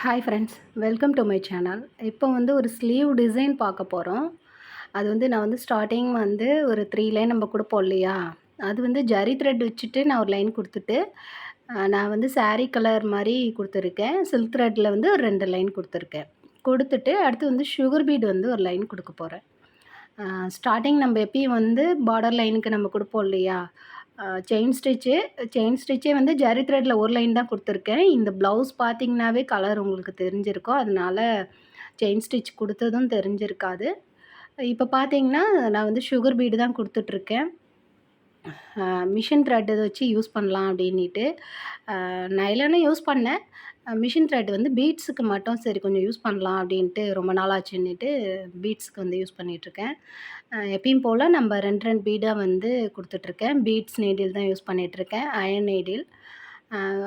Hi friends welcome to my channel இப்போ வந்து ஒரு ஸ்லீவ் டிசைன் பார்க்க போகிறோம் அது வந்து நான் வந்து ஸ்டார்டிங் வந்து ஒரு த்ரீ லைன் நம்ம கொடுப்போம் இல்லையா? அது வந்து ஜரி த்ரெட் வச்சுட்டு நான் ஒரு லைன் கொடுத்துட்டு நான் வந்து சாரீ கலர் மாதிரி கொடுத்துருக்கேன். சில்க் த்ரெட்டில் வந்து ஒரு ரெண்டு லைன் கொடுத்துருக்கேன். கொடுத்துட்டு அடுத்து வந்து சுகர் பீட் வந்து ஒரு லைன் கொடுக்க போகிறேன் ஸ்டார்டிங் நம்ம எப்பயும் வந்து பார்டர் லைனுக்கு நம்ம கொடுப்போம் இல்லையா? செயின் ஸ்டிச்சு செயின் ஸ்டிச்சே வந்து ஜரி த்ரெட்டில் ஒரு லைன் தான் கொடுத்துருக்கேன். இந்த ப்ளவுஸ் பார்த்திங்கனாவே கலர் உங்களுக்கு தெரிஞ்சிருக்கும். அதனால செயின் ஸ்டிச் கொடுத்ததும் தெரிஞ்சிருக்காது. இப்போ பார்த்தீங்கன்னா நான் வந்து சுகர் பீடு தான் கொடுத்துட்ருக்கேன். மிஷின் த்ரெட் இதை வச்சு யூஸ் பண்ணலாம் அப்படின்ட்டு நைலனும் யூஸ் பண்ணேன். மிஷின் த்ரெட் வந்து பீட்ஸுக்கு மட்டும் சரி கொஞ்சம் யூஸ் பண்ணலாம் அப்படின்ட்டு ரொம்ப நாள் ஆச்சுன்னுட்டு வந்து யூஸ் பண்ணிகிட்ருக்கேன் எப்பயும் போல் நம்ம ரெண்டு ரெண்டு பீடாக வந்து கொடுத்துட்ருக்கேன் பீட்ஸ் நீடில் தான் யூஸ் பண்ணிகிட்ருக்கேன் அயன் நீடில்.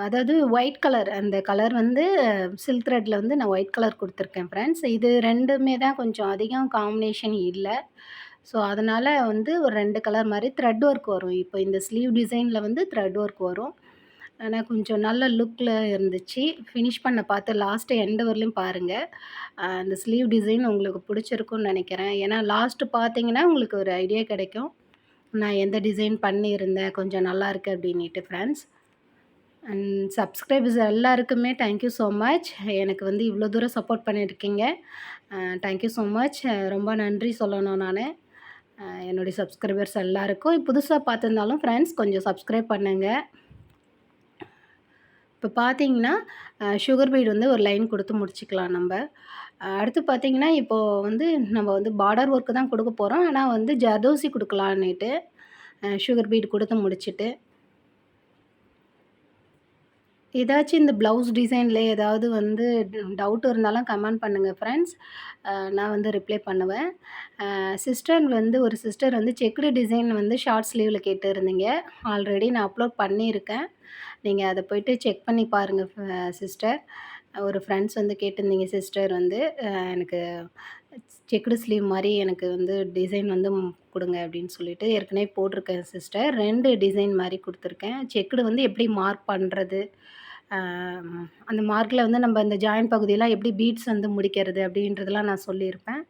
அதாவது ஒயிட் கலர் அந்த கலர் வந்து சில்க் த்ரெட்டில் வந்து நான் ஒயிட் கலர் கொடுத்துருக்கேன் ஃப்ரெண்ட்ஸ். இது ரெண்டுமே தான் கொஞ்சம் அதிகம் காம்பினேஷன் இல்லை. ஸோ அதனால் வந்து ஒரு ரெண்டு கலர் மாதிரி த்ரெட் ஒர்க் வரும். இப்போ இந்த ஸ்லீவ் டிசைனில் வந்து த்ரெட் ஒர்க் வரும். ஆனால் கொஞ்சம் நல்ல லுக்கில் இருந்துச்சு. ஃபினிஷ் பண்ண பார்த்து லாஸ்ட்டு எண்டு வரலையும் பாருங்கள் அந்த ஸ்லீவ் டிசைன் உங்களுக்கு பிடிச்சிருக்குன்னு நினைக்கிறேன். ஏன்னா லாஸ்ட்டு பார்த்தீங்கன்னா உங்களுக்கு ஒரு ஐடியா கிடைக்கும். நான் எந்த டிசைன் பண்ணியிருந்தேன்? கொஞ்சம் நல்லா இருக்கு அப்படின்ட்டு ஃப்ரெண்ட்ஸ் அண்ட் சப்ஸ்கிரைபர்ஸ் எல்லாருக்குமே தேங்க்யூ ஸோ மச் எனக்கு வந்து இவ்வளோ தூரம் சப்போர்ட் பண்ணியிருக்கீங்க. தேங்க்யூ ஸோ மச் ரொம்ப நன்றி சொல்லணும் நான். என்னுடைய சப்ஸ்கிரைபர்ஸ் எல்லாருக்கும். புதுசாக பார்த்துருந்தாலும் ஃப்ரெண்ட்ஸ் கொஞ்சம் சப்ஸ்கிரைப் பண்ணுங்கள் இப்போ பார்த்தீங்கன்னா சுகர் பீட் வந்து ஒரு லைன் கொடுத்து முடிச்சுக்கலாம் நம்ம. அடுத்து பார்த்தீங்கன்னா இப்போது வந்து நம்ம வந்து பார்டர் ஒர்க்கு தான் கொடுக்க போகிறோம் ஆனால் வந்து ஜர்தோசி கொடுக்கலான்னுட்டு சுகர் பீட் கொடுத்து முடிச்சுட்டு. ஏதாச்சும் இந்த ப்ளவுஸ் டிசைனில் ஏதாவது வந்து டவுட் இருந்தாலும் கமெண்ட் பண்ணுங்கள் ஃப்ரெண்ட்ஸ் நான் வந்து ரிப்ளை பண்ணுவேன். சிஸ்டர் வந்து ஒரு சிஸ்டர் வந்து செக்குடு டிசைன் வந்து ஷார்ட் ஸ்லீவில் கேட்டுருந்தீங்க. ஆல்ரெடி நான் அப்லோட் பண்ணியிருக்கேன். நீங்கள் அதை போயிட்டு செக் பண்ணி பாருங்கள் சிஸ்டர் ஒரு ஃப்ரெண்ட்ஸ் வந்து கேட்டிருந்தீங்க சிஸ்டர் வந்து எனக்கு செக்குடு ஸ்லீவ் மாதிரி எனக்கு வந்து டிசைன் வந்து கொடுங்க அப்படின்னு சொல்லிட்டு ஏற்கனவே போட்டிருக்கேன் சிஸ்டர் ரெண்டு டிசைன் மாதிரி கொடுத்துருக்கேன். செக்குடு வந்து எப்படி மார்க் பண்ணுறது அந்த மார்க்கில் வந்து நம்ம இந்த ஜாயின் பகுதியெல்லாம் எப்படி பீட்ஸ் வந்து முடிக்கிறது அப்படின்றதெல்லாம் நான் சொல்லியிருப்பேன்.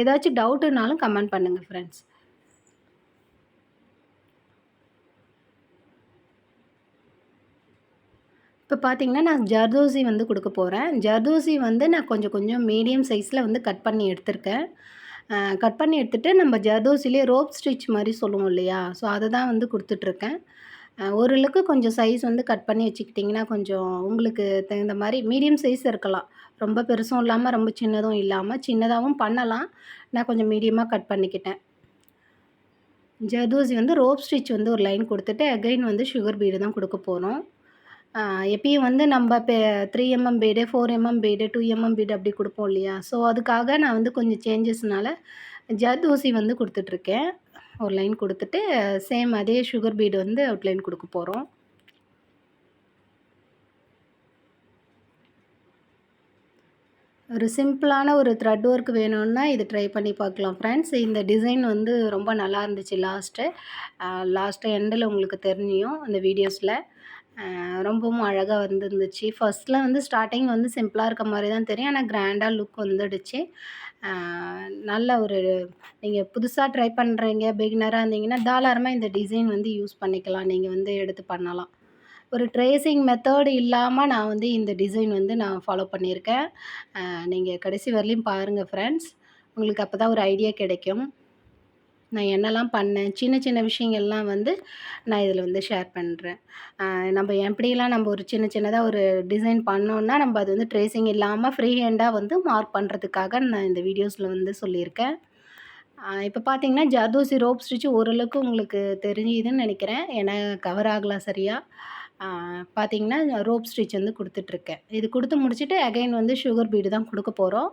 ஏதாச்சும் டவுட்டுனாலும் கமெண்ட் பண்ணுங்கள் ஃப்ரெண்ட்ஸ் இப்போ பார்த்தீங்கன்னா நான் ஜர்தோசி வந்து கொடுக்க போகிறேன் ஜர்தோசி வந்து நான் கொஞ்சம் கொஞ்சம் மீடியம் சைஸில் வந்து கட் பண்ணி எடுத்திருக்கேன். கட் பண்ணி எடுத்துகிட்டு நம்ம ஜர்தோசிலே ரோப் ஸ்டிச் மாதிரி சொல்லுவோம் இல்லையா? ஸோ அதை தான் வந்து கொடுத்துட்ருக்கேன். ஓரளவுக்கு கொஞ்சம் சைஸ் வந்து கட் பண்ணி வச்சுக்கிட்டிங்கன்னா கொஞ்சம் உங்களுக்கு தகுந்த மாதிரி மீடியம் சைஸ் இருக்கலாம். ரொம்ப பெருசும் இல்லாமல் ரொம்ப சின்னதும் இல்லாமல் சின்னதாகவும் பண்ணலாம். நான் கொஞ்சம் மீடியமாக கட் பண்ணிக்கிட்டேன். ஜர்தோசி வந்து ரோப் ஸ்டிச் வந்து ஒரு லைன் கொடுத்துட்டு அகைன் வந்து சுகர் பீடு தான் கொடுக்க போகிறோம் எப்பயும் வந்து நம்ம இப்போ three MM bead four MM bead two MM bead அப்படி கொடுப்போம் இல்லையா? ஸோ அதுக்காக நான் வந்து கொஞ்சம் சேஞ்சஸ்னால ஊசி வந்து கொடுத்துட்ருக்கேன். ஒரு லைன் கொடுத்துட்டு சேம் அதே சுகர் பீடு வந்து அவுட்லைன் கொடுக்க போகிறோம் ஒரு சிம்பிளான ஒரு த்ரெட் ஒர்க் வேணும்னா இது ட்ரை பண்ணி பார்க்கலாம் ஃப்ரெண்ட்ஸ் இந்த டிசைன் வந்து ரொம்ப நல்லா இருந்துச்சு லாஸ்ட்டு லாஸ்ட்டு எண்டில் உங்களுக்கு தெரிஞ்சியும் அந்த வீடியோஸில் ரொம்பவும் அழகாக வந்துருந்துச்சு. ஃபர்ஸ்ட்டில் வந்து ஸ்டார்டிங் வந்து சிம்பிளாக இருக்க மாதிரி தான் தெரியும். ஆனால் கிராண்டாக லுக் வந்துடுச்சு. நல்ல ஒரு நீங்கள் புதுசாக ட்ரை பண்ணுறீங்க பிகினராக இருந்தீங்கன்னா தாராளமாக இந்த டிசைன் வந்து யூஸ் பண்ணிக்கலாம். நீங்கள் வந்து எடுத்து பண்ணலாம். ஒரு ட்ரேசிங் மெத்தட் இல்லாமல் நான் வந்து இந்த டிசைன் வந்து நான் ஃபாலோ பண்ணியிருக்கேன். நீங்கள் கடைசி வரலையும் பாருங்கள் ஃப்ரெண்ட்ஸ் உங்களுக்கு அப்போ தான் ஒரு ஐடியா கிடைக்கும். நான் என்னெல்லாம் பண்ணேன் சின்ன சின்ன விஷயங்கள்லாம் வந்து நான் இதில் வந்து ஷேர் பண்ணுறேன் நம்ம எப்படிலாம் நம்ம ஒரு சின்ன சின்னதாக ஒரு டிசைன் பண்ணோன்னா நம்ம அது வந்து ட்ரேசிங் இல்லாமல் ஃப்ரீ ஹேண்டாக வந்து மார்க் பண்ணுறதுக்காக நான் இந்த வீடியோஸில் வந்து சொல்லியிருக்கேன். இப்போ பார்த்தீங்கன்னா ஜர்தோசி ரோப் ஸ்டிச்சு ஓரளவுக்கு உங்களுக்கு தெரிஞ்சுதுன்னு நினைக்கிறேன். ஏன்னா கவர் ஆகலாம் சரியாக பார்த்தீங்கன்னா ரோப் ஸ்டிச் வந்து கொடுத்துட்ருக்கேன். இது கொடுத்து முடிச்சுட்டு அகைன் வந்து சுகர் பீடு தான் கொடுக்க போகிறோம்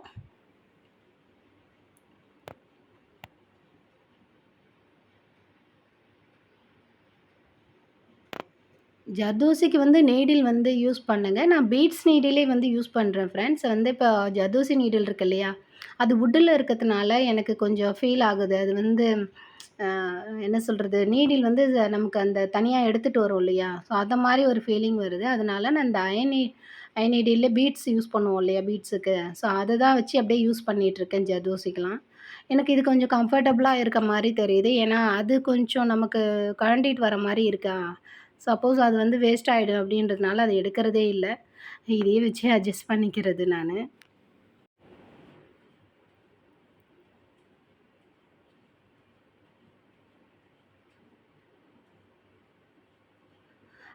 ஜர்தோசிக்கு வந்து நீடில் வந்து யூஸ் பண்ணுங்க. நான் பீட்ஸ் நீடிலே வந்து யூஸ் பண்ணுறேன் ஃப்ரெண்ட்ஸ் வந்து இப்போ ஜர்தோசி நீடில் இருக்கு இல்லையா? அது வுட்டில் இருக்கிறதுனால எனக்கு கொஞ்சம் ஃபீல் ஆகுது. அது வந்து என்ன சொல்கிறது நீடில் வந்து நமக்கு அந்த தனியாக எடுத்துகிட்டு வரும் இல்லையா? ஸோ அந்த மாதிரி ஒரு ஃபீலிங் வருது. அதனால நான் இந்த அயனி அயனிடியில் பீட்ஸ் யூஸ் பண்ணுவோம் இல்லையா பீட்ஸுக்கு ஸோ அதை தான் வச்சு அப்படியே யூஸ் பண்ணிகிட்ருக்கேன் ஜர்தோசிக்கெலாம் எனக்கு இது கொஞ்சம் கம்ஃபர்டபுளாக இருக்க மாதிரி தெரியுது. ஏன்னா அது கொஞ்சம் நமக்கு கழண்டிட்டு வர மாதிரி இருக்கா? சப்போஸ் அது வந்து வேஸ்ட் ஆகிடும் அப்படின்றதுனால அதை எடுக்கிறதே இல்லை. இதையே வச்சு அட்ஜஸ்ட் பண்ணிக்கிறது நான்.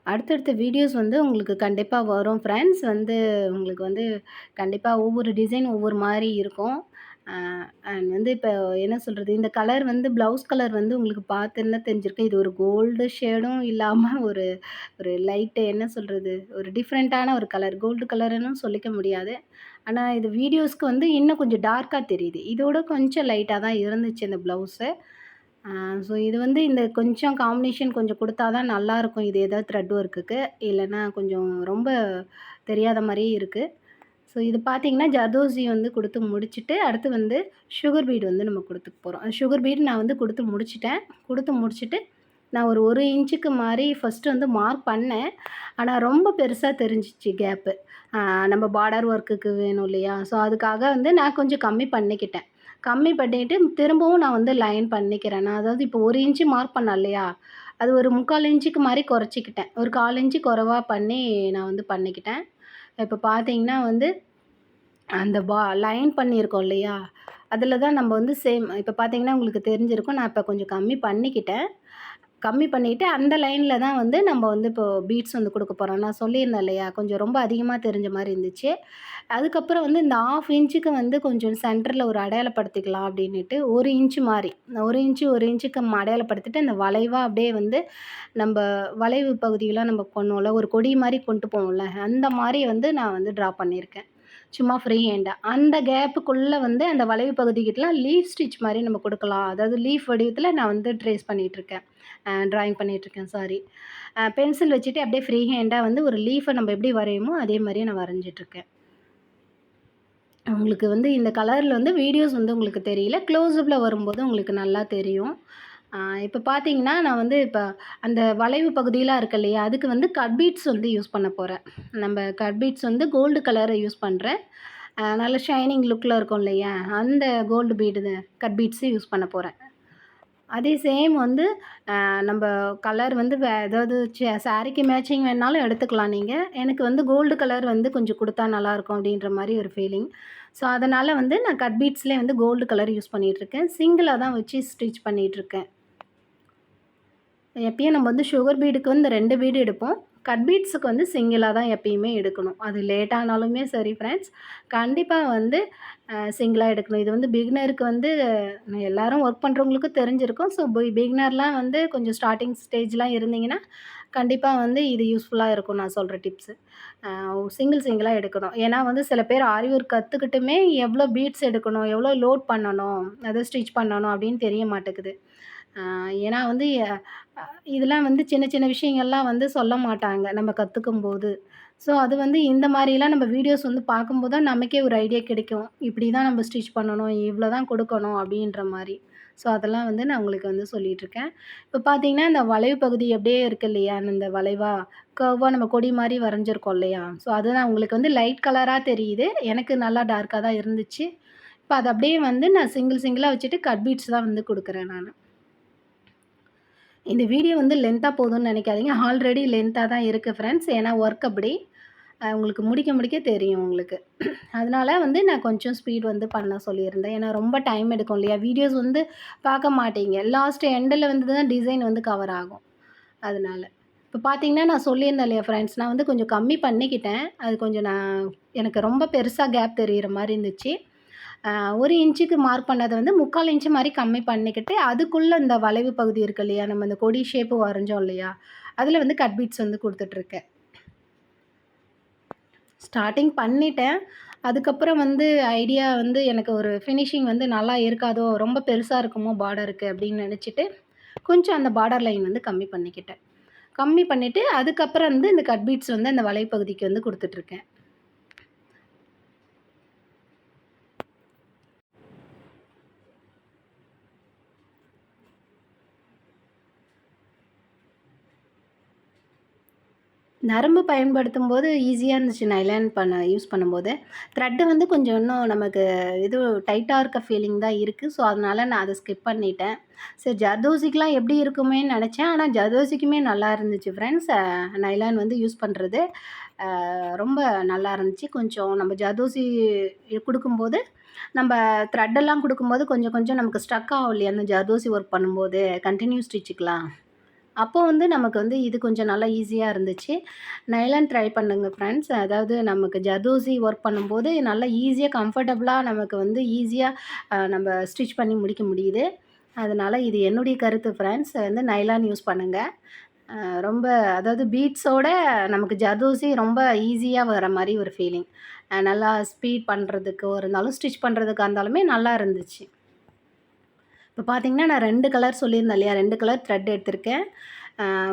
அடுத்தடுத்த வீடியோஸ் வந்து உங்களுக்கு கண்டிப்பாக வரும். ஃப்ரெண்ட்ஸ் வந்து உங்களுக்கு வந்து கண்டிப்பாக ஒவ்வொரு டிசைன் ஒவ்வொரு மாதிரி இருக்கும். அண்ட் வந்து இப்போ என்ன சொல்கிறது இந்த கலர் வந்து ப்ளவுஸ் கலர் வந்து உங்களுக்கு பார்த்துன்னா தெரிஞ்சிருக்கு இது ஒரு கோல்டு ஷேடும் இல்லாமல் ஒரு ஒரு லைட்டு என்ன சொல்கிறது ஒரு டிஃப்ரெண்ட்டான ஒரு கலர் கோல்டு கலருன்னு சொல்லிக்க முடியாது. ஆனால் இது வீடியோஸ்க்கு வந்து இன்னும் கொஞ்சம் டார்க்காக தெரியுது. இதோட கொஞ்சம் லைட்டாக தான் இருந்துச்சு இந்த ப்ளவுஸு ஸோ இது வந்து இந்த கொஞ்சம் காம்பினேஷன் கொஞ்சம் கொடுத்தா தான் நல்லாயிருக்கும் இது ஏதாவது த்ரெட் ஒர்க்குக்கு இல்லைன்னா கொஞ்சம் ரொம்ப தெரியாத மாதிரியே இருக்குது ஸோ இது பார்த்திங்கன்னா ஜர்தோசி வந்து கொடுத்து முடிச்சுட்டு அடுத்து வந்து சுகர் பீடு வந்து நம்ம கொடுத்துக்க போகிறோம் சுகர் பீடு நான் வந்து கொடுத்து முடிச்சிட்டேன். கொடுத்து முடிச்சுட்டு நான் ஒரு ஒரு இன்ச்சுக்கு மாதிரி ஃபஸ்ட்டு வந்து மார்க் பண்ணேன். ஆனால் ரொம்ப பெருசாக தெரிஞ்சிச்சு கேப்பு நம்ம பார்டர் ஒர்க்குக்கு வேணும் இல்லையா? ஸோ அதுக்காக வந்து நான் கொஞ்சம் கம்மி பண்ணிக்கிட்டேன். கம்மி பண்ணிட்டு திரும்பவும் நான் வந்து லைன் பண்ணிக்கிறேன். நான் அதாவது இப்போ ஒரு இன்ச்சு மார்க் பண்ணேன் இல்லையா? அது ஒரு முக்கால் இன்ச்சுக்கு மாதிரி குறைச்சிக்கிட்டேன். ஒரு கால் இன்ச்சு குறைவாக பண்ணி நான் வந்து பண்ணிக்கிட்டேன். இப்போ பார்த்தீங்கன்னா வந்து அந்த பா லைன் பண்ணியிருக்கோம் இல்லையா? அதில் தான் நம்ம வந்து சேம் இப்போ பார்த்தீங்கன்னா உங்களுக்கு தெரிஞ்சிருக்கும். நான் இப்போ கொஞ்சம் கம்மி பண்ணிக்கிட்டேன். கம்மி பண்ணிவிட்டு அந்த லைனில் தான் வந்து நம்ம வந்து இப்போது பீட்ஸ் வந்து கொடுக்க போகிறோம் நான் சொல்லியிருந்தேன் இல்லையா? கொஞ்சம் ரொம்ப அதிகமாக தெரிஞ்ச மாதிரி இருந்துச்சு. அதுக்கப்புறம் வந்து இந்த ஆஃப் இன்ச்சுக்கு வந்து கொஞ்சம் சென்டரில் ஒரு அடையாளப்படுத்திக்கலாம் அப்படின்ட்டு ஒரு இன்ச்சு மாதிரி ஒரு இன்ச்சு ஒரு இன்ச்சுக்கு அடையாளப்படுத்திட்டு அந்த வளைவாக அப்படியே வந்து நம்ம வளைவு பகுதியெலாம் நம்ம கொண்டோம்ல ஒரு கொடி மாதிரி கொண்டு போவோம்ல அந்த மாதிரி வந்து நான் வந்து ட்ரா பண்ணியிருக்கேன். சும்மா ஃப்ரீ ஹேண்டாக அந்த கேப்புக்குள்ளே வந்து அந்த வளைவு பகுதிக்கிட்டலாம் லீஃப் ஸ்டிச் மாதிரி நம்ம கொடுக்கலாம். அதாவது லீஃப் வடிவத்தில் நான் வந்து ட்ரேஸ் பண்ணிகிட்ருக்கேன் ட்ராயிங் பண்ணிகிட்ருக்கேன் சாரி பென்சில் வச்சுட்டு அப்படியே ஃப்ரீ ஹேண்டாக வந்து ஒரு லீஃபை நம்ம எப்படி வரையுமோ அதே மாதிரியே நான் வரைஞ்சிட்ருக்கேன் உங்களுக்கு வந்து இந்த கலரில் வந்து வீடியோஸ் வந்து உங்களுக்கு தெரியல. க்ளோஸ்அப்பில் வரும்போது உங்களுக்கு நல்லா தெரியும். இப்போ பார்த்தீங்கன்னா நான் வந்து இப்போ அந்த வளைவு பகுதியெலாம் இருக்கு இல்லையா அதுக்கு வந்து கட் பீட்ஸ் வந்து யூஸ் பண்ண போகிறேன் நம்ம கட்பீட்ஸ் வந்து கோல்டு கலரை யூஸ் பண்ணுறேன் நல்ல ஷைனிங் லுக்கில் இருக்கும் இல்லையா அந்த கோல்டு பீடு கட்பீட்ஸு யூஸ் பண்ண போகிறேன் அதே சேம் வந்து நம்ம கலர் வந்து வே ஏதாவது சாரீக்கு மேட்சிங் வேணாலும் எடுத்துக்கலாம் நீங்கள் எனக்கு வந்து கோல்டு கலர் வந்து கொஞ்சம் கொடுத்தா நல்லாயிருக்கும் அப்படின்ற மாதிரி ஒரு ஃபீலிங் ஸோ அதனால் வந்து நான் கட் பீட்ஸ்லேயே வந்து கோல்டு கலர் யூஸ் பண்ணிகிட்ருக்கேன் சிங்கிளாக தான் வச்சு ஸ்டிச் பண்ணிகிட்ருக்கேன் எப்பயும் நம்ம வந்து சுகர் பீடுக்கு வந்து ரெண்டு பீடு எடுப்போம். கட் பீட்ஸுக்கு வந்து சிங்கிளாக தான் எப்பயுமே எடுக்கணும். அது லேட்டானாலுமே சரி ஃப்ரெண்ட்ஸ் கண்டிப்பாக வந்து சிங்கிளாக எடுக்கணும். இது வந்து பிகினருக்கு வந்து எல்லாரும் ஒர்க் பண்ணுறவங்களுக்கும் தெரிஞ்சிருக்கும். ஸோ பிகினர்லாம் வந்து கொஞ்சம் ஸ்டார்டிங் ஸ்டேஜ்லாம் இருந்தீங்கன்னா கண்டிப்பாக வந்து இது யூஸ்ஃபுல்லாக இருக்கும் நான் சொல்கிற டிப்ஸு சிங்கிள் சிங்கிளாக எடுக்கணும். ஏன்னா வந்து சில பேர் ஆரி ஒர்க் கற்றுக்கிட்டுமே எவ்வளோ பீட்ஸ் எடுக்கணும் எவ்வளோ லோட் பண்ணணும் அதை ஸ்டிச் பண்ணணும் அப்படின்னு தெரிய மாட்டேங்குது. ஏன்னா வந்து இதெல்லாம் வந்து சின்ன சின்ன விஷயங்கள்லாம் வந்து சொல்ல மாட்டாங்க நம்ம கற்றுக்கும் போது. ஸோ அது வந்து இந்த மாதிரிலாம் நம்ம வீடியோஸ் வந்து பார்க்கும்போது தான் நமக்கே ஒரு ஐடியா கிடைக்கும். இப்படி தான் நம்ம ஸ்டிச் பண்ணணும் இவ்வளோ தான் கொடுக்கணும் அப்படின்ற மாதிரி. ஸோ அதெல்லாம் வந்து நான் உங்களுக்கு வந்து சொல்லிகிட்ருக்கேன் இப்போ பார்த்தீங்கன்னா இந்த வளைவு பகுதி அப்படியே இருக்கு இல்லையா? இந்த வளைவாக கர்வாக நம்ம கொடி மாதிரி வரைஞ்சிருக்கோம் இல்லையா? ஸோ அதுதான் உங்களுக்கு வந்து லைட் கலராக தெரியுது. எனக்கு நல்லா டார்க்காக தான் இருந்துச்சு. இப்போ அதை அப்படியே வந்து நான் சிங்கிள் சிங்கிளாக வச்சுட்டு கட் பீட்ஸ் தான் வந்து கொடுக்குறேன் நான். இந்த வீடியோ வந்து லென்த்தாக போதும்னு நினைக்காதீங்க. ஆல்ரெடி லென்த்தாக தான் இருக்குது ஃப்ரெண்ட்ஸ் ஏன்னா ஒர்க் அப்படி. உங்களுக்கு முடிக்க முடிக்க தெரியும் உங்களுக்கு. அதனால் வந்து நான் கொஞ்சம் ஸ்பீட் வந்து பண்ண சொல்லியிருந்தேன். ஏன்னா ரொம்ப டைம் எடுக்கும் இல்லையா? வீடியோஸ் வந்து பார்க்க மாட்டீங்க. லாஸ்ட் எண்டில் வந்து தான் டிசைன் வந்து கவர் ஆகும். அதனால். இப்போ பார்த்தீங்கன்னா நான் சொல்லியிருந்தேன் இல்லையா ஃப்ரெண்ட்ஸ் நான் வந்து கொஞ்சம் கம்மி பண்ணிக்கிட்டேன். அது கொஞ்சம் நான் எனக்கு ரொம்ப பெருசாக கேப் தெரிகிற மாதிரி இருந்துச்சு. ஒரு இன்ச்சுக்கு மார்க் பண்ணதை வந்து முக்கால் இன்ச்சு மாதிரி கம்மி பண்ணிக்கிட்டு அதுக்குள்ளே இந்த வளைவு பகுதி இருக்கு இல்லையா? நம்ம இந்த கொடி ஷேப்பு வரைஞ்சோம் இல்லையா? அதில் வந்து கட் பீட்ஸ் வந்து கொடுத்துட்ருக்கேன். ஸ்டார்டிங் பண்ணிட்டேன். அதுக்கப்புறம் வந்து ஐடியா வந்து எனக்கு ஒரு ஃபினிஷிங் வந்து நல்லா இருக்காதோ ரொம்ப பெருசாக இருக்குமோ பார்டருக்கு அப்படின்னு நினச்சிட்டு கொஞ்சம் அந்த பார்டர் லைன் வந்து கம்மி பண்ணிக்கிட்டேன். கம்மி பண்ணிவிட்டு அதுக்கப்புறம் வந்து இந்த கட் பீட்ஸ் வந்து அந்த வலைப்பகுதிக்கு வந்து கொடுத்துட்ருக்கேன். நரம்பு பயன்படுத்தும் போது ஈஸியாக இருந்துச்சு நைலான் பண்ண யூஸ் பண்ணும்போது. த்ரெட்டு வந்து கொஞ்சம் இன்னும் நமக்கு இது டைட்டாக இருக்க ஃபீலிங் தான் இருக்குது ஸோ, அதனால் நான் அதை ஸ்கிப் பண்ணிட்டேன். சரி ஜர்தோசிக்கெலாம் எப்படி இருக்குமேன்னு நினச்சேன் ஆனால் ஜர்தோசிக்குமே நல்லா இருந்துச்சு ஃப்ரெண்ட்ஸ். நைலான் வந்து யூஸ் பண்ணுறது ரொம்ப நல்லா இருந்துச்சு. கொஞ்சம் நம்ம ஜர்தோசி கொடுக்கும்போது நம்ம த்ரெட்டெல்லாம் கொடுக்கும்போது கொஞ்சம் கொஞ்சம் நமக்கு ஸ்ட்ரக் ஆகும் இல்லையா? அந்த ஜர்தோசி ஒர்க் பண்ணும்போது, கண்டினியூ ஸ்டிச்சுக்கலாம். அப்போ வந்து நமக்கு வந்து இது கொஞ்சம் நல்லா ஈஸியாக இருந்துச்சு. நைலான் ட்ரை பண்ணுங்க ஃப்ரெண்ட்ஸ். அதாவது நமக்கு ஜர்தோசி ஒர்க் பண்ணும்போது நல்லா ஈஸியாக கம்ஃபர்டபுளாக நமக்கு வந்து ஈஸியாக நம்ம ஸ்டிச் பண்ணி முடிக்க முடியுது. அதனால இது என்னுடைய கருத்து ஃப்ரெண்ட்ஸ். வந்து நைலான் யூஸ் பண்ணுங்கள் ரொம்ப அதாவது பீட்ஸோட நமக்கு ஜர்தோசி ரொம்ப ஈஸியாக வர மாதிரி ஒரு ஃபீலிங். நல்லா ஸ்பீட் பண்ணுறதுக்கு இருந்தாலும், ஸ்டிச் பண்றதுக்கா இருந்தாலுமே நல்லா இருந்துச்சு. இப்போ பார்த்தீங்கன்னா, நான் ரெண்டு கலர் சொல்லியிருந்தேன் இல்லையா? ரெண்டு கலர் த்ரெட் எடுத்திருக்கேன்.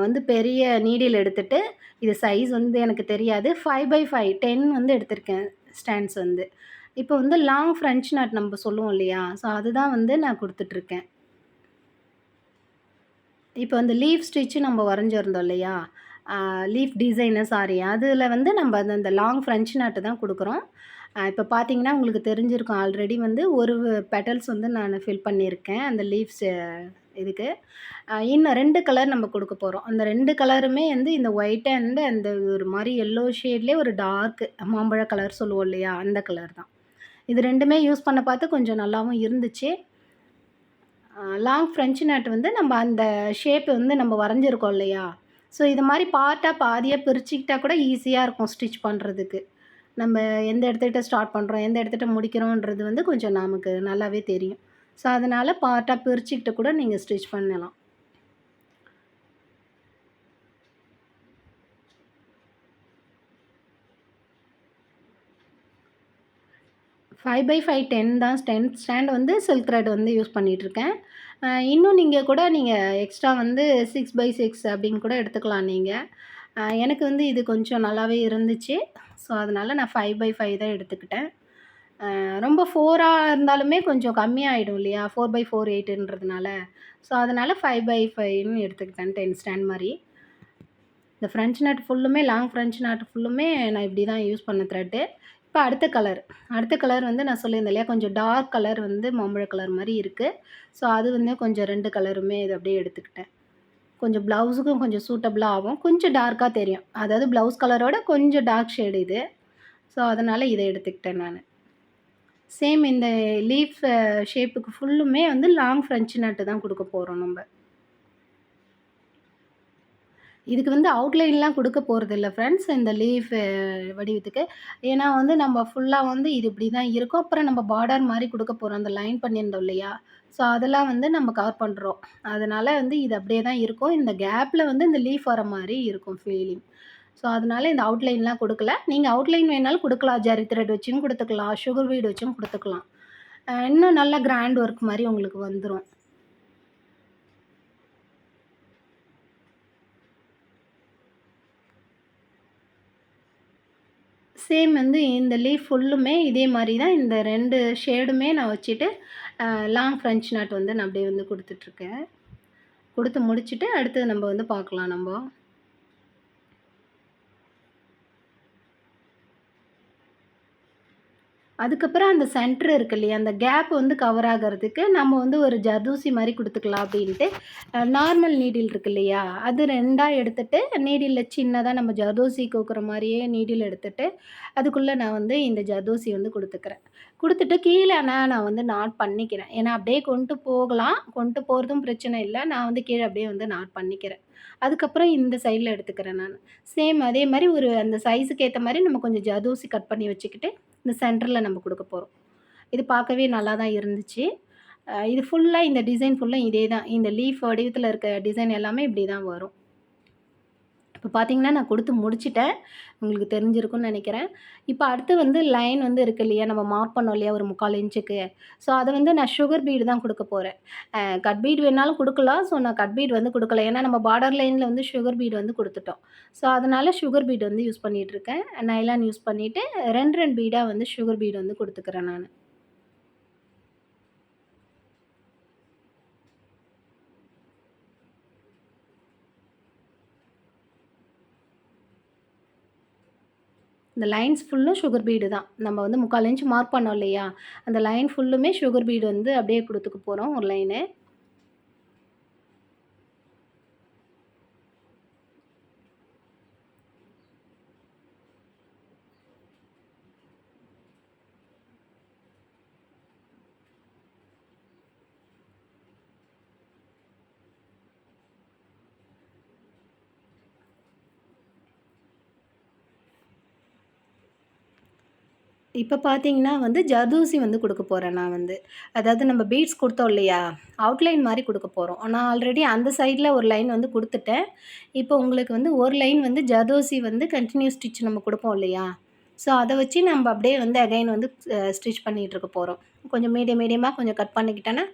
வந்து பெரிய நீடில் எடுத்துட்டு, இது சைஸ் வந்து எனக்கு தெரியாது. 5/5 10 வந்து எடுத்திருக்கேன் ஸ்டாண்ட்ஸ் வந்து. இப்போ வந்து லாங் ஃப்ரெஞ்ச் நாட் நம்ம சொல்லுவோம் இல்லையா? ஸோ, அதுதான் வந்து நான் கொடுத்துட்ருக்கேன் இப்போ வந்து லீஃப் ஸ்டிச்சு நம்ம வரைஞ்சிருந்தோம் இல்லையா? Leaf design sorry. அதில் வந்து நம்ம அந்த லாங் ஃப்ரெஞ்ச் நாட்டு தான் கொடுக்குறோம் இப்போ பார்த்தீங்கன்னா, உங்களுக்கு தெரிஞ்சிருக்கும் ஆல்ரெடி வந்து ஒரு பெட்டல்ஸ் வந்து நான் ஃபில் பண்ணியிருக்கேன். அந்த லீவ்ஸ் இதுக்கு. இன்னும் ரெண்டு கலர் நம்ம கொடுக்க போகிறோம் அந்த ரெண்டு கலருமே வந்து இந்த ஒயிட் அண்ட் அந்த ஒரு மாதிரி எல்லோ ஷேட்லேயே ஒரு டார்க்கு மாம்பழ கலர் சொல்லுவோம் இல்லையா? அந்த கலர் தான். இது ரெண்டுமே யூஸ் பண்ண பார்த்து கொஞ்சம் நல்லாவும் இருந்துச்சு. லாங் ஃப்ரெஞ்ச் நாட் வந்து நம்ம அந்த ஷேப் வந்து நம்ம வரைஞ்சிருக்கோம் இல்லையா? ஸோ, இது மாதிரி பார்ட்டாக பாதியாக பிரிச்சுக்கிட்டால் கூட ஈஸியாக இருக்கும் ஸ்டிச் பண்ணுறதுக்கு நம்ம எந்த இடத்துக்கிட்ட ஸ்டார்ட் பண்ணுறோம் எந்த இடத்துக்கிட்ட முடிக்கிறோன்றது வந்து கொஞ்சம் நமக்கு நல்லாவே தெரியும். ஸோ, அதனால் பார்ட்டாக பிரிச்சுக்கிட்டு கூட நீங்கள் ஸ்டிச் பண்ணலாம். 5/5 10 தான் ஸ்டென் ஸ்டாண்ட் வந்து சில்க் த்ரெட் வந்து யூஸ் பண்ணிகிட்ருக்கேன் இன்னும் நீங்கள் கூட நீங்கள் எக்ஸ்ட்ரா வந்து 6/6 அப்படின்னு கூட எடுத்துக்கலாம் நீங்கள் எனக்கு வந்து இது கொஞ்சம் நல்லாவே இருந்துச்சு. ஸோ, அதனால் நான் 5/5 தான் எடுத்துக்கிட்டேன். ரொம்ப ஃபோராக இருந்தாலுமே கொஞ்சம் கம்மியாகிடும் இல்லையா? 4/4 8ன்றதுனால. ஸோ, அதனால் ஃபைவ் பை ஃபைவ்னு எடுத்துக்கிட்டேன் 10 ஸ்டாண்ட் மாதிரி இந்த ஃப்ரெஞ்ச் நாட் ஃபுல்லுமே லாங் ஃப்ரெஞ்ச் நாட் ஃபுல்லுமே நான் இப்படி தான் யூஸ் பண்ண த்ரெட்டு. இப்போ அடுத்த கலர். அடுத்த கலர் வந்து நான் சொல்லியிருந்தேன் இல்லையா? கொஞ்சம் டார்க் கலர் வந்து மாம்பழ கலர் மாதிரி இருக்குது ஸோ, அது வந்து கொஞ்சம் ரெண்டு கலருமே இது அப்படியே எடுத்துக்கிட்டேன். கொஞ்சம் ப்ளவுஸுக்கும் கொஞ்சம் சூட்டபிளா ஆகும். கொஞ்சம் டார்க்காக தெரியும். அதாவது ப்ளவுஸ் கலரோட கொஞ்சம் டார்க் ஷேடு இது. ஸோ, அதனால் இதை எடுத்துக்கிட்டேன் நான் சேம் இந்த லீஃப் ஷேப்புக்கு ஃபுல்லுமே வந்து லாங் ஃப்ரெஞ்சு நட்டு தான் கொடுக்க போகிறோம் நம்ம இதுக்கு வந்து அவுட்லைன்லாம் கொடுக்க போகிறது இல்லை ஃப்ரெண்ட்ஸ். இந்த லீஃப் வடிவத்துக்கு. ஏன்னா வந்து நம்ம ஃபுல்லாக வந்து இது இப்படி தான் இருக்கும். அப்புறம் நம்ம பார்டர் மாதிரி கொடுக்க போகிறோம் அந்த லைன் பண்ணியிருந்தோம் இல்லையா? ஸோ, அதெல்லாம் வந்து நம்ம கவர் பண்ணுறோம் அதனால வந்து இது அப்படியே தான் இருக்கும். இந்த கேப்பில் வந்து இந்த லீஃப் வர மாதிரி இருக்கும் ஃபீலிங். ஸோ, அதனால இந்த அவுட்லைன்லாம் கொடுக்கல நீங்கள் அவுட்லைன் வேணாலும் கொடுக்கலாம் ஜரி த்ரெட் வச்சும் கொடுத்துக்கலாம் சுகர் வீடு வச்சும் கொடுத்துக்கலாம் இன்னும் நல்லா கிராண்ட் ஒர்க் மாதிரி உங்களுக்கு வந்துடும் சேம் வந்து இந்த லீஃப் ஃபுல்லுமே இதே மாதிரி தான் இந்த ரெண்டு ஷேடுமே நான் வச்சுட்டு, லாங் ஃப்ரெஞ்ச் நாட் வந்து நான் அப்படியே வந்து கொடுத்துட்ருக்கேன். கொடுத்து முடிச்சுட்டு அடுத்து நம்ம வந்து பார்க்கலாம் நம்ம. அதுக்கப்புறம் அந்த சென்டர் இருக்கு இல்லையா? அந்த கேப் வந்து கவர் ஆகிறதுக்கு நம்ம வந்து ஒரு ஜர்தூசி மாதிரி கொடுத்துக்கலாம் அப்படின்ட்டு, நார்மல் நீடில் இருக்கு இல்லையா? அது ரெண்டாக எடுத்துட்டு நீடிலில் சின்னதாக நம்ம ஜர்தூசி கோக்குற மாதிரியே நீடில் எடுத்துட்டு, அதுக்குள்ளே நான் வந்து இந்த ஜர்தூசி வந்து கொடுத்துக்கிறேன் கொடுத்துட்டு கீழே ஆனா நான் வந்து நாட் பண்ணிக்கிறேன். ஏன்னா அப்படியே கொண்டு போகலாம். கொண்டு போகிறதும் பிரச்சனை இல்லை நான் வந்து கீழே அப்படியே வந்து நாட் பண்ணிக்கிறேன். அதுக்கப்புறம் இந்த சைடில் எடுத்துக்கிறேன் நான் சேம் அதே மாதிரி ஒரு அந்த சைஸுக்கு ஏற்ற மாதிரி நம்ம கொஞ்சம் ஜதூசி கட் பண்ணி வச்சுக்கிட்டு, இந்த சென்டரில் நம்ம கொடுக்க போகிறோம் இது பார்க்கவே நல்லா தான் இருந்துச்சு. இது ஃபுல்லாக இந்த டிசைன் ஃபுல்லாக இதே தான். இந்த லீஃப் வடிவத்தில் இருக்க டிசைன் எல்லாமே இப்படி தான் வரும். இப்போ பார்த்தீங்கன்னா, நான் கொடுத்து முடிச்சுட்டேன். உங்களுக்கு தெரிஞ்சிருக்கும்னு நினைக்கிறேன் இப்போ அடுத்து வந்து லைன் வந்து இருக்கு இல்லையா? நம்ம மார்க் பண்ணோம் இல்லையா? ஒரு 3/4 இன்ச்சுக்கு. ஸோ, அதை வந்து நான் சுகர் பீடு தான் கொடுக்க போகிறேன் கட் பீட் வேணாலும் கொடுக்கலாம் ஸோ, நான் கட் பீட் வந்து கொடுக்கல ஏன்னா நம்ம பார்டர் லைனில் வந்து சுகர் பீடு வந்து கொடுத்துட்டோம் ஸோ, அதனால் சுகர் பீடு வந்து யூஸ் பண்ணிகிட்ருக்கேன் நைலான் யூஸ் பண்ணிவிட்டு ரெண்டு ரெண்டு பீடாக வந்து சுகர் பீடு வந்து கொடுத்துக்கிறேன் நான் இந்த லைன்ஸ் ஃபுல்லும் சுகர் பீடு தான். நம்ம வந்து முக்கால் இன்ச் மார்க் பண்ணோம் இல்லையா? அந்த லைன் ஃபுல்லுமே சுகர் பீடு வந்து அப்படியே கொடுத்துக்க போகிறோம் ஒரு லைனு இப்போ பார்த்தீங்கன்னா வந்து ஜர்தூசி வந்து கொடுக்க போகிறேன் நான் வந்து. அதாவது நம்ம பீட்ஸ் கொடுத்தோம் இல்லையா? அவுட்லைன் மாதிரி கொடுக்க போகிறோம் நான் ஆல்ரெடி அந்த சைடில் ஒரு லைன் வந்து கொடுத்துட்டேன். இப்போ உங்களுக்கு வந்து ஒரு லைன் வந்து ஜர்தோசி வந்து கண்டினியூ ஸ்டிச் நம்ம கொடுப்போம் இல்லையா? ஸோ அதை வச்சு நம்ம அப்படியே வந்து அகைன் வந்து ஸ்டிச் பண்ணிகிட்டு இருக்க போகிறோம் கொஞ்சம் மீடியம் மீடியமாக கொஞ்சம் கட் பண்ணிக்கிட்டேன்னா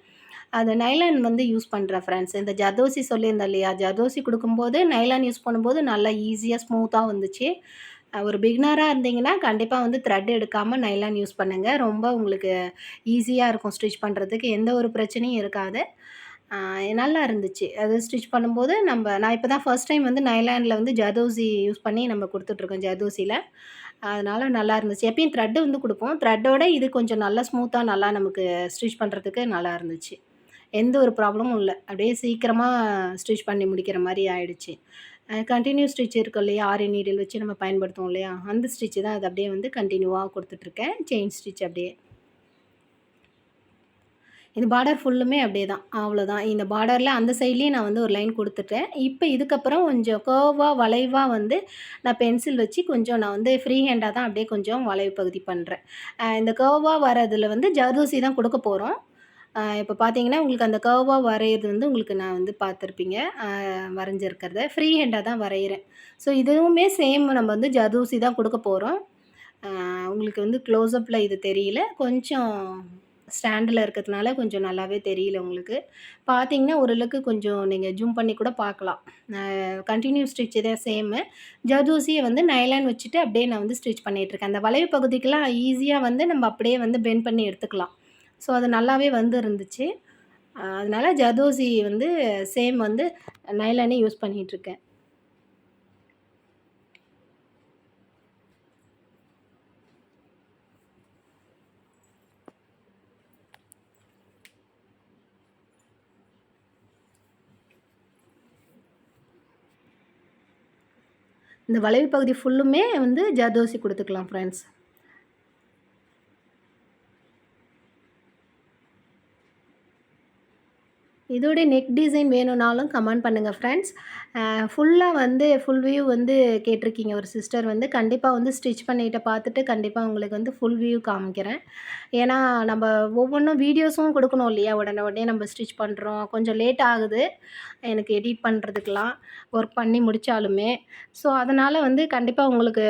அது நைலான் வந்து யூஸ் பண்ணுறேன் ஃப்ரெண்ட்ஸ் இந்த ஜர்தோசி சொல்லியிருந்தேன் இல்லையா? ஜர்தோசி கொடுக்கும்போது நைலான் யூஸ் பண்ணும்போது நல்லா ஈஸியாக ஸ்மூத்தாக வந்துச்சு. ஒரு பிகினராக இருந்தீங்கன்னா கண்டிப்பாக வந்து த்ரெட் எடுக்காமல் நைலான் யூஸ் பண்ணுங்கள் ரொம்ப உங்களுக்கு ஈஸியாக இருக்கும் ஸ்டிச் பண்ணுறதுக்கு எந்த ஒரு பிரச்சனையும் இருக்காது. நல்லா இருந்துச்சு. அது ஸ்டிச் பண்ணும்போது நம்ம நான் இப்போ தான் ஃபர்ஸ்ட் டைம் வந்து நைலாண்டில் வந்து ஜதோசி யூஸ் பண்ணி நம்ம கொடுத்துட்ருக்கோம் ஜதோசியில். அதனால் நல்லா இருந்துச்சு. எப்பயும் த்ரெட்டு வந்து கொடுப்போம். த்ரெட்டோட இது கொஞ்சம் நல்லா ஸ்மூத்தாக நல்லா நமக்கு ஸ்டிச் பண்ணுறதுக்கு நல்லா இருந்துச்சு. எந்த ஒரு ப்ராப்ளமும் இல்லை. அப்படியே சீக்கிரமாக ஸ்டிச் பண்ணி முடிக்கிற மாதிரி ஆயிடுச்சு. கண்டினியூ ஸ்டிச் இருக்கும் இல்லையா? ஆரி நீடில் வச்சு நம்ம பயன்படுத்துவோம் இல்லையா? அந்த ஸ்டிச்சு தான் அது அப்படியே வந்து கண்டினியூவாக கொடுத்துட்ருக்கேன். செயின் ஸ்டிச் அப்படியே. இது பார்டர் ஃபுல்லுமே அப்படியே தான் அவ்வளோதான் இந்த பார்டரில் அந்த சைட்லேயும் நான் வந்து ஒரு லைன் கொடுத்துட்டேன். இப்போ இதுக்கப்புறம் கொஞ்சம் கோவாக வளைவாக வந்து நான் பென்சில் வச்சு கொஞ்சம் நான் வந்து ஃப்ரீ ஹேண்டாக தான் அப்படியே கொஞ்சம் வளைவு பகுதி பண்ணுறேன் இந்த கோவாக வரதில் வந்து ஜர்தூசி தான் கொடுக்க போகிறோம் இப்போ பார்த்தீங்கன்னா உங்களுக்கு அந்த கர்வாக வரைகிறது வந்து உங்களுக்கு நான் வந்து பார்த்துருப்பீங்க வரைஞ்சிருக்கிறத. ஃப்ரீ ஹேண்டாக தான் வரைகிறேன் ஸோ இதுவுமே சேம் நம்ம வந்து ஜதூசி தான் கொடுக்க போகிறோம் உங்களுக்கு வந்து க்ளோஸ்அப்பில் இது தெரியல. கொஞ்சம் ஸ்டாண்டில் இருக்கிறதுனால கொஞ்சம் நல்லாவே தெரியல உங்களுக்கு. பார்த்தீங்கன்னா ஓரளவுக்கு கொஞ்சம் நீங்கள் ஜூம் பண்ணி கூட பார்க்கலாம் கண்டினியூ ஸ்டிச் தான் சேமு ஜர்தூசியை வந்து நைலான் வச்சுட்டு அப்படியே நான் வந்து ஸ்டிச் பண்ணிகிட்ருக்கேன் அந்த வளைவு பகுதிக்கெலாம் ஈஸியாக வந்து நம்ம அப்படியே வந்து பெண்ட் பண்ணி எடுத்துக்கலாம். ஸோ அது நல்லாவே வந்து இருந்துச்சு அதனால் ஜர்தோசி வந்து சேம் வந்து நைலானே யூஸ் பண்ணிகிட்ருக்கேன் இந்த வளைவு பகுதி ஃபுல்லுமே வந்து ஜர்தோசி கொடுத்துக்கலாம் ஃப்ரெண்ட்ஸ் இதோடைய நெக் டிசைன் வேணும்னாலும் கமெண்ட் பண்ணுங்கள் ஃப்ரெண்ட்ஸ் ஃபுல்லாக வந்து ஃபுல் வியூ வந்து கேட்டிருக்கீங்க. ஒரு சிஸ்டர் வந்து கண்டிப்பாக வந்து ஸ்டிச் பண்ணிட்டு பார்த்துட்டு கண்டிப்பாக உங்களுக்கு வந்து ஃபுல் வியூ காமிக்கிறேன். ஏன்னா நம்ம ஒவ்வொன்றும் வீடியோஸும் கொடுக்கணும் இல்லையா? உடனே உடனே நம்ம ஸ்டிச் பண்ணுறோம் கொஞ்சம் லேட் ஆகுது. எனக்கு எடிட் பண்ணுறதுக்கெலாம் ஒர்க் பண்ணி முடித்தாலுமே ஸோ அதனால் வந்து கண்டிப்பாக உங்களுக்கு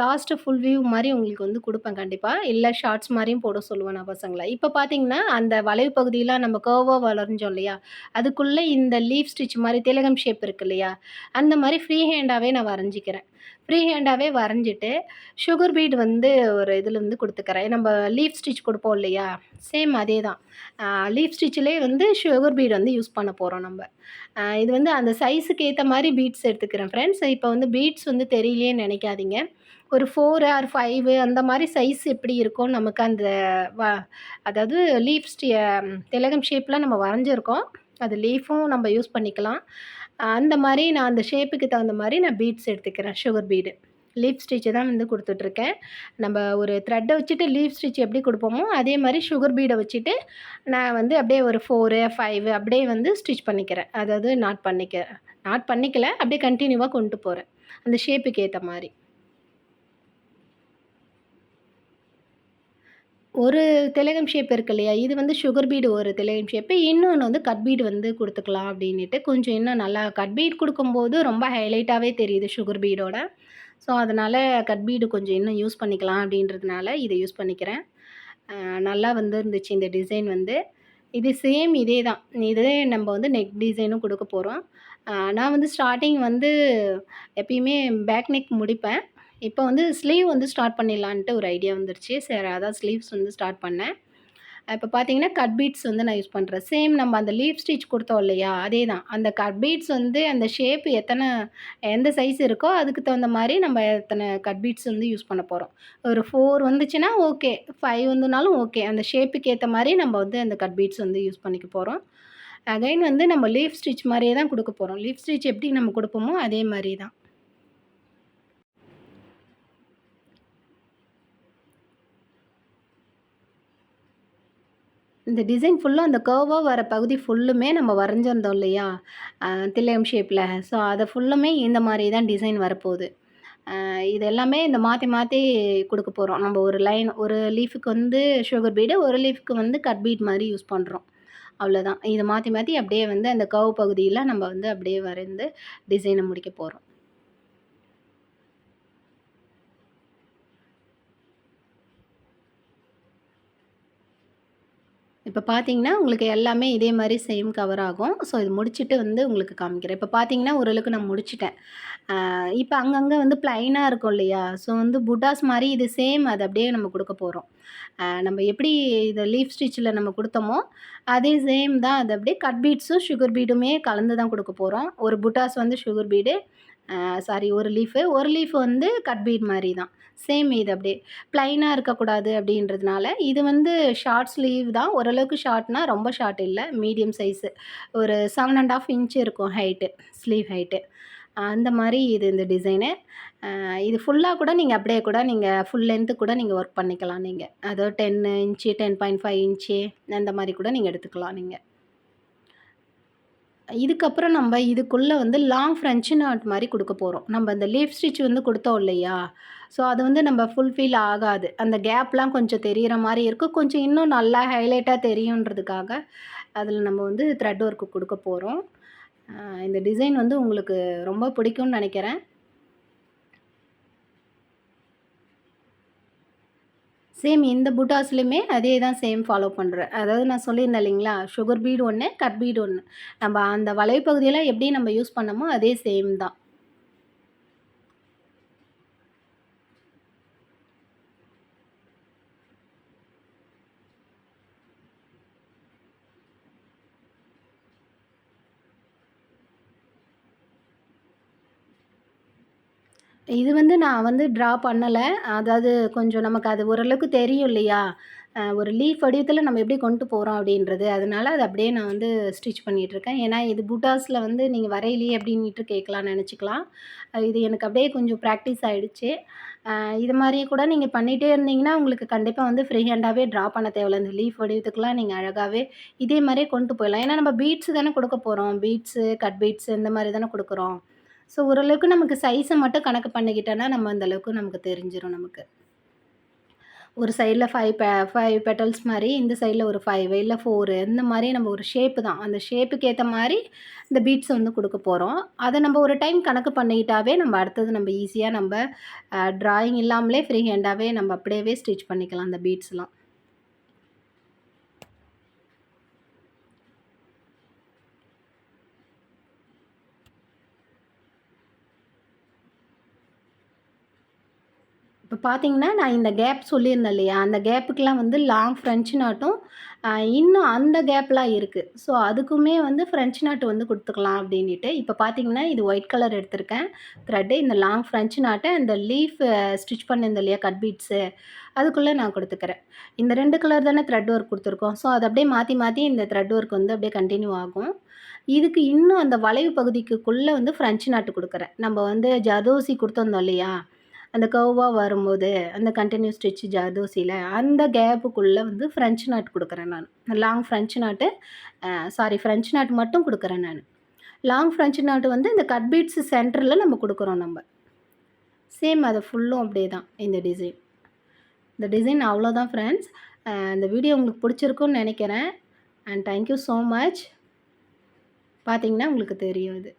லாஸ்ட்டு ஃபுல் வியூ மாதிரி உங்களுக்கு வந்து கொடுப்பேன் கண்டிப்பாக இல்லை ஷார்ட்ஸ் மாதிரியும் போட சொல்லுவேன் நான் பசங்களை. இப்போ பார்த்தீங்கன்னா அந்த வளைவு பகுதியெலாம் நம்ம கர்வாக வளர்ஞ்சோம் இல்லையா? அதுக்குள்ளே இந்த லீஃப் ஸ்டிச் மாதிரி திலகம் ஷேப் இருக்கு இல்லையா? அந்த மாதிரி ஃப்ரீ ஹேண்டாகவே நான் வரைஞ்சிக்கிறேன். ஃப்ரீ ஹேண்டாகவே வரைஞ்சிட்டு சுகர் பீட் வந்து ஒரு இதில் வந்து கொடுத்துக்கிறேன். நம்ம லீஃப் ஸ்டிச் கொடுப்போம் இல்லையா? சேம் அதே தான் லீஃப் ஸ்டிச்சிலே வந்து சுகர் பீட் வந்து யூஸ் பண்ண போகிறோம் நம்ம. இது வந்து அந்த சைஸுக்கு ஏற்ற மாதிரி பீட்ஸ் எடுத்துக்கிறேன் ஃப்ரெண்ட்ஸ் இப்போ வந்து பீட்ஸ் வந்து தெரியலையே நினைக்காதீங்க. ஒரு ஃபோர் ஆர் ஃபைவு அந்த மாதிரி சைஸ் எப்படி இருக்கும் நமக்கு அந்த வ அதாவது லீஃப் திலகம் ஷேப்பில் நம்ம வரைஞ்சிருக்கோம். அது லீஃபும் நம்ம யூஸ் பண்ணிக்கலாம். அந்த மாதிரி நான் அந்த ஷேப்புக்கு தகுந்த மாதிரி நான் பீட்ஸ் எடுத்துக்கிறேன் சுகர் பீடு லீஃப் ஸ்டிச்சு தான் வந்து கொடுத்துட்ருக்கேன். நம்ம ஒரு த்ரெட்டை வச்சுட்டு லீஃப் ஸ்டிச் எப்படி கொடுப்போமோ அதே மாதிரி சுகர் பீடை வச்சுட்டு நான் வந்து அப்படியே ஒரு ஃபோரு ஃபைவ் அப்படியே வந்து ஸ்டிச் பண்ணிக்கிறேன். அதாவது நாட் பண்ணிக்க நாட் பண்ணிக்கல அப்படியே கண்டினியூவாக கொண்டு போகிறேன் அந்த ஷேப்புக்கு ஏற்ற மாதிரி. ஒரு திலகம் ஷேப் இருக்கு இல்லையா? இது வந்து சுகர் பீடு ஒரு திலகம் ஷேப்பு இன்னொன்று வந்து கட் பீடு வந்து கொடுத்துக்கலாம் அப்படின்ட்டு கொஞ்சம் இன்னும் நல்லா கட் பீட் கொடுக்கும்போது ரொம்ப ஹைலைட்டாகவே தெரியுது சுகர் பீடோட ஸோ அதனால் கட் பீடு கொஞ்சம் இன்னும் யூஸ் பண்ணிக்கலாம் அப்படின்றதுனால இதை யூஸ் பண்ணிக்கிறேன். நல்லா வந்து இருந்துச்சு இந்த டிசைன் வந்து. இது சேம் இதே தான். இதே நம்ம வந்து நெக் டிசைனும் கொடுக்க போகிறோம் நான் வந்து ஸ்டார்டிங் வந்து எப்பயுமே பேக் நெக் முடிப்பேன். இப்போ வந்து ஸ்லீவ் வந்து ஸ்டார்ட் பண்ணிடலான்ட்டு ஒரு ஐடியா வந்துருச்சு. சரி அதான் ஸ்லீவ்ஸ் வந்து ஸ்டார்ட் பண்ணேன். இப்போ பார்த்தீங்கன்னா கட் பீட்ஸ் வந்து நான் யூஸ் பண்ணுறேன் சேம் நம்ம அந்த லீஃப் ஸ்டிச் கொடுத்தோம் இல்லையா? அதே தான் அந்த கட் பீட்ஸ் வந்து அந்த ஷேப் எத்தனை எந்த சைஸ் இருக்கோ அதுக்கு தகுந்த மாதிரி நம்ம எத்தனை கட் பீட்ஸ் வந்து யூஸ் பண்ண போகிறோம் ஒரு ஃபோர் வந்துச்சுன்னா ஓகே ஃபைவ் வந்துனாலும் ஓகே அந்த ஷேப்புக்கு ஏற்ற மாதிரி நம்ம வந்து அந்த கட் பீட்ஸ் வந்து யூஸ் பண்ணிக்க போகிறோம் அகைன் வந்து நம்ம லீஃப் ஸ்டிச் மாதிரியே தான் கொடுக்க போகிறோம் லீஃப் ஸ்டிச் எப்படி நம்ம கொடுப்போமோ அதே மாதிரி தான் இந்த டிசைன் ஃபுல்லும் அந்த கர்வாக வர பகுதி ஃபுல்லுமே நம்ம வரைஞ்சிருந்தோம் இல்லையா? தில்லையம் ஷேப்பில் ஸோ அதை ஃபுல்லுமே இந்த மாதிரி தான் டிசைன் வரப்போகுது. இது எல்லாமே இந்த மாற்றி மாற்றி கொடுக்க போகிறோம் நம்ம ஒரு லைன் ஒரு லீஃபுக்கு வந்து சுகர் பீடு ஒரு லீஃபுக்கு வந்து கட் பீட் மாதிரி யூஸ் பண்ணுறோம் அவ்வளோதான் இதை மாற்றி மாற்றி அப்படியே வந்து அந்த கவ் பகுதியில் நம்ம வந்து அப்படியே வரைந்து டிசைனை முடிக்க போகிறோம் இப்போ பார்த்தீங்கன்னா, உங்களுக்கு எல்லாமே இதே மாதிரி சேம் கவர் ஆகும். ஸோ இது முடிச்சுட்டு வந்து உங்களுக்கு காமிக்கிறேன். இப்போ பார்த்தீங்கன்னா, ஓரளவுக்கு நான் முடிச்சிட்டேன் இப்போ அங்கங்கே வந்து ப்ளைனாக இருக்கும் இல்லையா? ஸோ வந்து புட்டாஸ் மாதிரி இது சேம் அது அப்படியே நம்ம கொடுக்க போகிறோம் நம்ம எப்படி இதை லீஃப் ஸ்டிச்சில் நம்ம கொடுத்தோமோ அதே சேம் தான் அது அப்படியே கட் பீட்ஸும், சுகர் பீடுமே கலந்து தான் கொடுக்க போகிறோம் ஒரு புட்டாஸ் வந்து சுகர் பீடு, சாரி ஒரு லீஃபு, ஒரு லீஃப் வந்து கட் பீட் மாதிரி தான். சேம் இது அப்படியே. ப்ளைனாக இருக்கக்கூடாது அப்படின்றதுனால, இது வந்து ஷார்ட் ஸ்லீவ் தான். ஓரளவுக்கு ஷார்ட்னா ரொம்ப ஷார்ட் இல்லை மீடியம் சைஸு. ஒரு 7 1/2 இன்ச் இருக்கும் ஹைட்டு. Sleeve height. அந்த மாதிரி இது இந்த டிசைனு. இது ஃபுல்லாக கூட நீங்கள் அப்படியே கூட நீங்கள் ஃபுல் லென்த்து கூட நீங்கள் ஒர்க் பண்ணிக்கலாம் நீங்கள் அதாவது 10 இன்ச்சு, 10.5 இன்ச்சு அந்த மாதிரி கூட நீங்கள் எடுத்துக்கலாம் நீங்கள் இதுக்கப்புறம் நம்ம இதுக்குள்ளே வந்து லாங் ஃப்ரெஞ்சு நாட் மாதிரி கொடுக்க போகிறோம் நம்ம அந்த லீஃப் ஸ்டிச் வந்து கொடுத்தோம் இல்லையா? ஸோ அது வந்து நம்ம ஃபுல்ஃபில் ஆகாது. அந்த கேப்லாம் கொஞ்சம் தெரியிற மாதிரி இருக்கும். கொஞ்சம் இன்னும் நல்லா ஹைலைட்டாக தெரியுன்றதுக்காக, அதில் நம்ம வந்து த்ரெட் ஒர்க்கு கொடுக்க போகிறோம் இந்த டிசைன் வந்து உங்களுக்கு ரொம்ப பிடிக்கும்னு நினைக்கிறேன் சேம் இந்த புட்டாஸ்லையுமே அதே தான் சேம் ஃபாலோ பண்ணுறேன் அதாவது நான் சொல்லியிருந்தேன் இல்லைங்களா? சுகர் பீடு ஒன்று கட் பீடு ஒன்று நம்ம அந்த வளைவு பகுதியில எப்படி நம்ம யூஸ் பண்ணமோ அதே சேம் தான். இது வந்து நான் வந்து ட்ரா பண்ணலை அதாவது கொஞ்சம் நமக்கு அது ஓரளவுக்கு தெரியும் இல்லையா? ஒரு லீஃப் வடிவத்தில் நம்ம எப்படி கொண்டு போகிறோம் அப்படின்றது. அதனால அது அப்படியே நான் வந்து ஸ்டிச் பண்ணிகிட்ருக்கேன் ஏன்னா இது புட்டாஸில் வந்து நீங்கள் வரையிலேயே அப்படின்ட்டு கேட்கலாம் நினச்சிக்கலாம் இது எனக்கு அப்படியே கொஞ்சம் ப்ராக்டிஸ் ஆகிடுச்சு இது மாதிரியே கூட நீங்கள் பண்ணிகிட்டே இருந்தீங்கன்னா, உங்களுக்கு கண்டிப்பாக வந்து ஃப்ரீ ஹேண்டாகவே ட்ரா பண்ண தேவையில்ல. இந்த லீஃப் வடிவத்துக்குலாம் நீங்கள் அழகாகவே இதே மாதிரியே கொண்டு போயிடலாம். ஏன்னா நம்ம பீட்ஸ் தானே கொடுக்க போகிறோம் பீட்ஸு, கட் பீட்ஸு இந்த மாதிரி தானே கொடுக்குறோம் ஸோ ஓரளவுக்கு நமக்கு சைஸை மட்டும் கணக்கு பண்ணிக்கிட்டோன்னா, நம்ம அந்தளவுக்கு நமக்கு தெரிஞ்சிடும் நமக்கு. ஒரு சைடில் ஃபைவ் பெ ஃபைவ் பெட்டல்ஸ் மாதிரி இந்த சைடில் ஒரு ஃபைவ் இல்லை ஃபோரு இந்த மாதிரி நம்ம ஒரு ஷேப் தான். அந்த ஷேப்புக்கு ஏற்ற மாதிரி இந்த பீட்ஸ் வந்து கொடுக்க போகிறோம் அதை நம்ம ஒரு டைம் கணக்கு பண்ணிக்கிட்டாவே, நம்ம அடுத்தது நம்ம ஈஸியாக நம்ம ட்ராயிங் இல்லாமலே ஃப்ரீ ஹேண்டாகவே நம்ம அப்படியே ஸ்டிச் பண்ணிக்கலாம் அந்த பீட்ஸ்லாம். இப்போ பார்த்தீங்கன்னா, நான் இந்த கேப் சொல்லியிருந்தேன் இல்லையா? அந்த கேப்புக்கெலாம் வந்து லாங் ஃப்ரெஞ்சு நாட்டும், இன்னும் அந்த கேப்லாம் இருக்குது ஸோ அதுக்குமே வந்து ஃப்ரெஞ்ச் நாட்டு வந்து கொடுத்துக்கலாம் அப்படின்ட்டு இப்போ பார்த்தீங்கன்னா, இது ஒயிட் கலர் எடுத்திருக்கேன் த்ரெட்டு. இந்த லாங் ஃப்ரெஞ்சு நாட்டை அந்த லீஃப் ஸ்டிச் பண்ணியிருந்தேன் இல்லையா? கட் பீட்ஸு அதுக்குள்ளே நான் கொடுத்துக்கிறேன் இந்த ரெண்டு கலர் தானே த்ரெட் ஒர்க் கொடுத்துருக்கோம் ஸோ அதை அப்படியே மாற்றி மாற்றி இந்த த்ரெட் ஒர்க் வந்து அப்படியே கண்டினியூ ஆகும். இதுக்கு இன்னும் அந்த வளைவு பகுதிக்குள்ளே வந்து ஃப்ரெஞ்ச் நாட்டு கொடுக்குறேன் நம்ம வந்து ஜதோசி கொடுத்துருந்தோம் இல்லையா? அந்த கர்வா வரும்போது, அந்த கண்டினியூஸ் ஸ்டிச் ஜாதோசியில் அந்த கேப்புக்குள்ளே வந்து ஃப்ரெஞ்சு நாட் கொடுக்குறேன் நான் long French knot sorry French knot மட்டும் கொடுக்குறேன் நான் லாங் ஃப்ரெஞ்ச் நாட்டு வந்து இந்த கட் பீட்ஸ் சென்டரில் நம்ம கொடுக்குறோம் நம்ம சேம் அதை ஃபுல்லும் அப்படியே தான் இந்த டிசைன். இந்த டிசைன் அவ்வளோதான் ஃப்ரெண்ட்ஸ். இந்த வீடியோ உங்களுக்கு பிடிச்சிருக்கும்னு நினைக்கிறேன் and thank you so much. பார்த்தீங்கன்னா உங்களுக்கு தெரியும் இது.